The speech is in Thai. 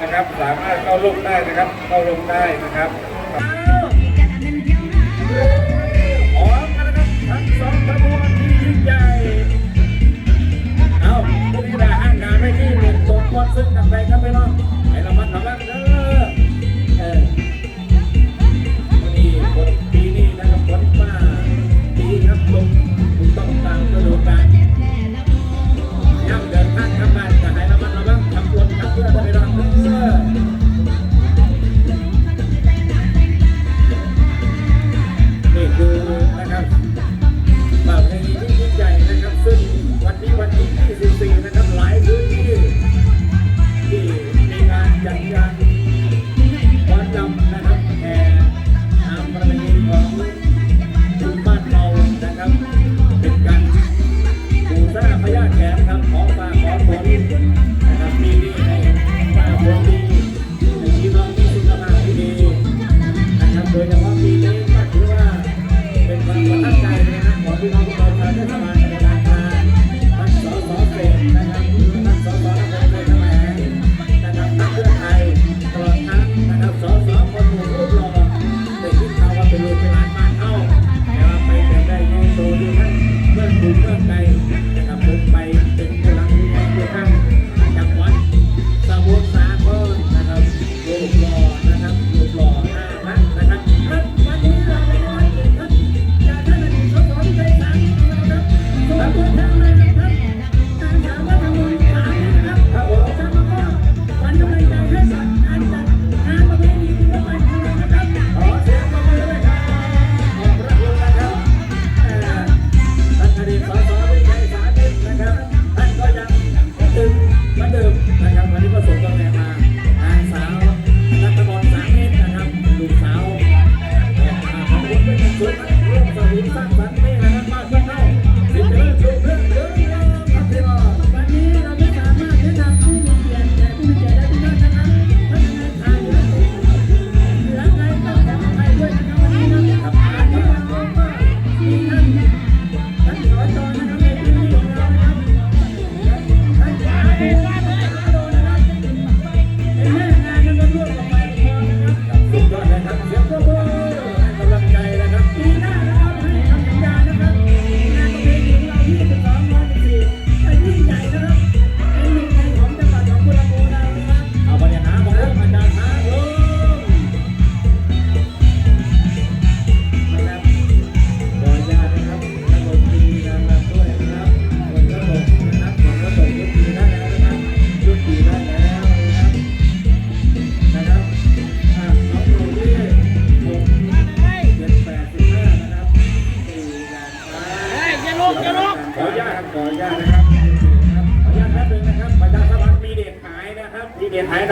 นะครับ สามารถเข้าลงได้นะครับ เข้าลงได้นะครับ Thank you. ร่วมสร้างสรรค์ไม่แรงมาก ออนุญาตขออนุญาตนะครับขออนุญาตแป๊บนึงนะครับประชาสัมพันธ์มีเด็ดหายนะครับมีเด็ดหาย